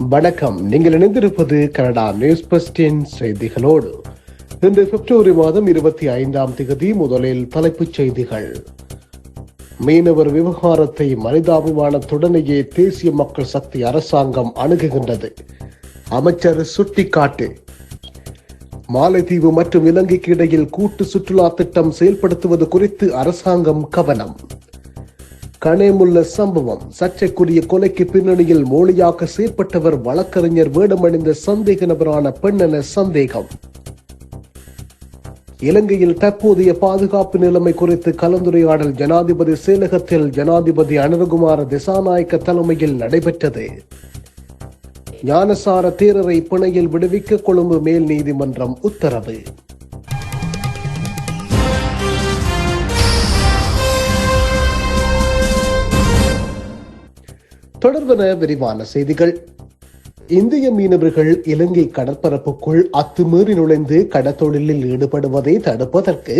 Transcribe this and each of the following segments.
வணக்கம். நீங்கள் இணைந்திருப்பது கனடா நியூஸ் பஸ்டின் செய்திகளோடு. இன்று பிப்ரவரி மாதம் இருபத்தி ஐந்தாம் தேதி முதலில் தலைப்புச் செய்திகள். மீனவர் விவகாரத்தை மனிதாபிமானத்துடனேயே தேசிய மக்கள் சக்தி அரசாங்கம் அணுகுகின்றது. அமைச்சர் சுட்டிக்காட்டு. மாலைதீவு மற்றும் இலங்கைக்கு இடையில் கூட்டு சுற்றுலா திட்டம் செயல்படுத்துவது குறித்து அரசாங்கம் கவனம். கனேமுள்ள சம்பவம். சர்ச்சைக்குரிய கொலைக்கு பின்னணியில் மோழியாக செயற்பட்டவர் வழக்கறிஞர் வேடமணிந்த சந்தேக நபரான பெண் என சந்தேகம். இலங்கையில் தற்போதைய பாதுகாப்பு நிலைமை குறித்து கலந்துரையாடல் ஜனாதிபதி செயலகத்தில் ஜனாதிபதி அனுரகுமார திசாநாயக்க தலைமையில் நடைபெற்றது. ஞானசார தேரரை பிணையில் விடுவிக்க கொழும்பு மேல் நீதிமன்றம் உத்தரவு. தொடர்வன விரிவான செய்திகள். இந்திய மீனவர்கள் இலங்கை கடற்பரப்புக்குள் அத்துமீறி நுழைந்து கடத்தொழிலில் ஈடுபடுவதை தடுப்பதற்கு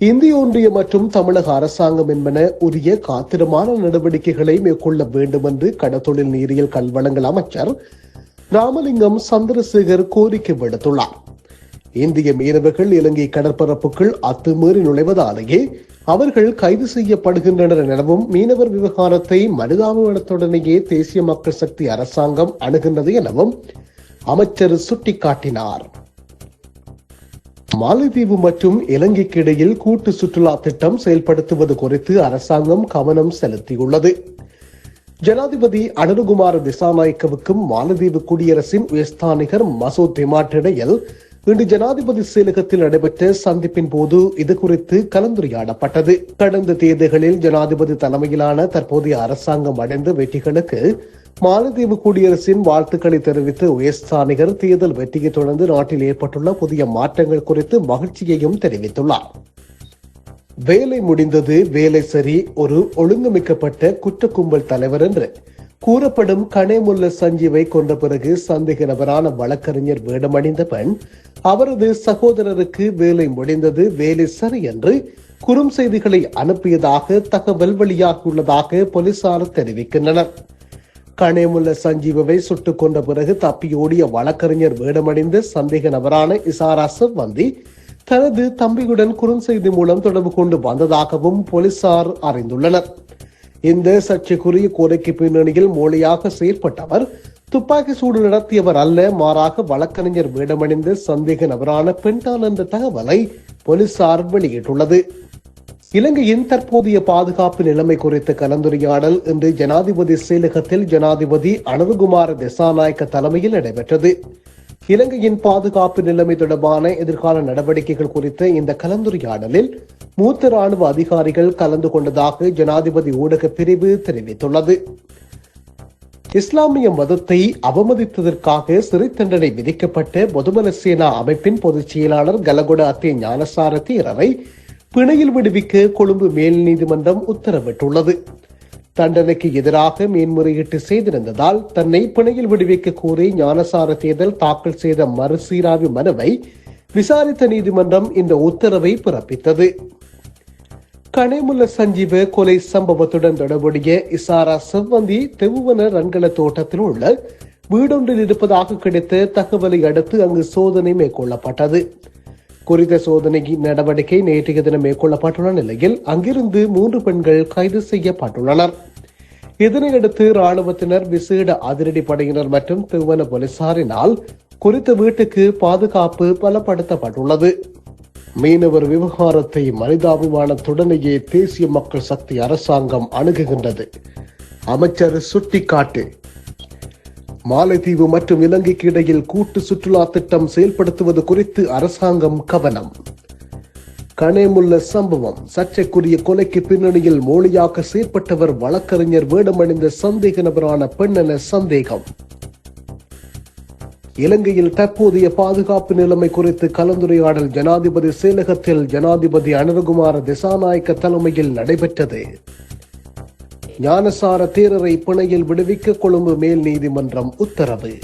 இந்திய ஒன்றியம் மற்றும் தமிழக அரசாங்கம் என்பன உரிய காத்திரமான நடவடிக்கைகளை மேற்கொள்ள வேண்டும் என்று கடத்தொழில் நீரியல் கல்வளங்கள் அமைச்சர் ராமலிங்கம் சந்திரசேகர் கோரிக்கை விடுத்துள்ளார். இந்திய மீனவர்கள் இலங்கை கடற்பரப்புக்குள் அத்துமீறி நுழைவதாலேயே அவர்கள் கைது செய்யப்படுகின்றனர் எனவும் மீனவர் விவகாரத்தை மனிதாபிமானத்துடனேயே தேசிய மக்கள் சக்தி அரசாங்கம் அணுகின்றது எனவும் அமைச்சர் சுட்டிக்காட்டினார். மாலத்தீவு மற்றும் இலங்கைக்கு இடையில் கூட்டு சுற்றுலா திட்டம் செயல்படுத்துவது குறித்து அரசாங்கம் கவனம் செலுத்தியுள்ளது. ஜனாதிபதி அனுகுமார் திசாநாயக்கவுக்கும் மாலத்தீவு குடியரசின் உயர்ஸ்தானிகர் மசூத் திமாட் இடையில் இன்று ஜனாதிபதி செயலகத்தில் நடைபெற்ற சந்திப்பின் போது இது குறித்து கலந்துரையாடப்பட்டது. கடந்த தேர்தல்களில் ஜனாதிபதி தலைமையிலான தற்போதைய அரசாங்கம் அடைந்த வெற்றிகளுக்கு மாலத்தீவு குடியரசின் வாழ்த்துக்களை தெரிவித்த உயர்ஸ்தானிகர் தேர்தல் வெற்றியை தொடர்ந்து நாட்டில் ஏற்பட்டுள்ள புதிய மாற்றங்கள் குறித்து மகிழ்ச்சியையும் தெரிவித்துள்ளார். வேலை முடிந்தது வேலை சரி ஒரு ஒழுங்கமைக்கப்பட்ட குற்ற கும்பல் தலைவர் என்று கூறப்படும் கனேமுல்ல சஞ்சீவை கொண்ட பிறகு சந்தேக நபரான வழக்கறிஞர் வேடமணிந்த பெண் அவரது சகோதரருக்கு வேலை முடிந்தது வேலை சரி என்று குறும் செய்திகளை அனுப்பியதாக தகவல் வெளியாகியுள்ளதாக போலீசார் தெரிவிக்கின்றனர். கனேமுல்ல சஞ்சீவை சுட்டுக் கொண்ட பிறகு தப்பியோடிய வழக்கறிஞர் வேடமடைந்த சந்தேக நபரான இசாரா வந்தி தனது தம்பியுடன் குறுஞ்செய்தி மூலம் தொடர்பு கொண்டு வந்ததாகவும் போலீசார் அறிந்துள்ளனர். இந்த சர்ச்சைக்குரிய கோரிக்கை பின்னணியில் மொழியாக செயற்பட்டவர் துப்பாக்கி சூடு நடத்தியவர் அல்ல மாறாக வழக்கறிஞர் வேடமணிந்த சந்தேக நபரான பெண்தான் என்ற தகவலை போலீசார் வெளியிட்டுள்ளது. இலங்கையின் தற்போதைய பாதுகாப்பு நிலைமை குறித்த கலந்துரையாடல் இன்று ஜனாதிபதி செயலகத்தில் ஜனாதிபதி அனுகுமார திசாநாயக்க தலைமையில் நடைபெற்றது. இலங்கையின் பாதுகாப்பு நிலைமை தொடர்பான எதிர்கால நடவடிக்கைகள் குறித்த இந்த கலந்துரையாடலில் மூத்த ராணுவ அதிகாரிகள் கலந்து கொண்டதாக ஜனாதிபதி ஊடக பிரிவு தெரிவித்துள்ளது. இஸ்லாமிய மதத்தை அவமதித்ததற்காக சிறை தண்டனை விதிக்கப்பட்ட பொதுமல சேனா அமைப்பின் பொதுச் செயலாளர் கலகுட அத்தே ஞானசார தீரரை பிணையில் விடுவிக்க கொழும்பு மேல் நீதிமன்றம் உத்தரவிட்டுள்ளது. தண்டனைக்கு எதிராக மேன்முறையீட்டு செய்திருந்ததால் தன்னை பிணையில் விடுவிக்க கோரி ஞானசார தேர்தல் தாக்கல் செய்த மறுசீராய்வு மனுவை விசாரித்த நீதிமன்றம் இந்த உத்தரவை பிறப்பித்தது. கனிமுல்ல சஞ்சீவ கொலை சம்பவத்துடன் தொடர்புடைய இசாரா செவ்வந்தி தெவுவன ரன்கள தோட்டத்தில் உள்ள வீடொன்றில் இருப்பதாக கிடைத்த தகவலை அடுத்து அங்கு சோதனை மேற்கொள்ளப்பட்டது. குறித்த சோதனை நடவடிக்கை நேற்றைய தினம் மேற்கொள்ளப்பட்டுள்ள நிலையில் அங்கிருந்து மூன்று பெண்கள் கைது செய்யப்பட்டுள்ளனர். இதனையடுத்து ராணுவத்தினர் விசேட அதிரடி படையினர் மற்றும் திருவன போலீசாரினால் குறித்த வீட்டுக்கு பாதுகாப்பு பலப்படுத்தப்பட்டுள்ளது. மீனவர் விவகாரத்தை மனிதாபிமானத்துடனேயே தேசிய மக்கள் சக்தி அரசாங்கம் அணுகுகின்றது. அமைச்சர் சுட்டிக்காட்டு மாலைதீவு மற்றும் இலங்கைக்கு இடையில் கூட்டு சுற்றுலா திட்டம் செயல்படுத்துவது குறித்து அரசாங்கம் கவனம். கனேமுள்ள சம்பவம். சர்ச்சைக்குரிய கொலைக்கு பின்னணியில் மோழியாக செயற்பட்டவர் வழக்கறிஞர் வேடமணிந்த சந்தேக நபரான பெண்ணென சந்தேகம். இலங்கையில் தற்போதைய பாதுகாப்பு நிலைமை குறித்து கலந்துரையாடல் ஜனாதிபதி செயலகத்தில் ஜனாதிபதி அனுகுமார திசாநாயக்க தலைமையில் நடைபெற்றது. ஞானசார தேரரை பிணையில் விடுவிக்க கொழும்பு மேல் நீதிமன்றம் உத்தரவு.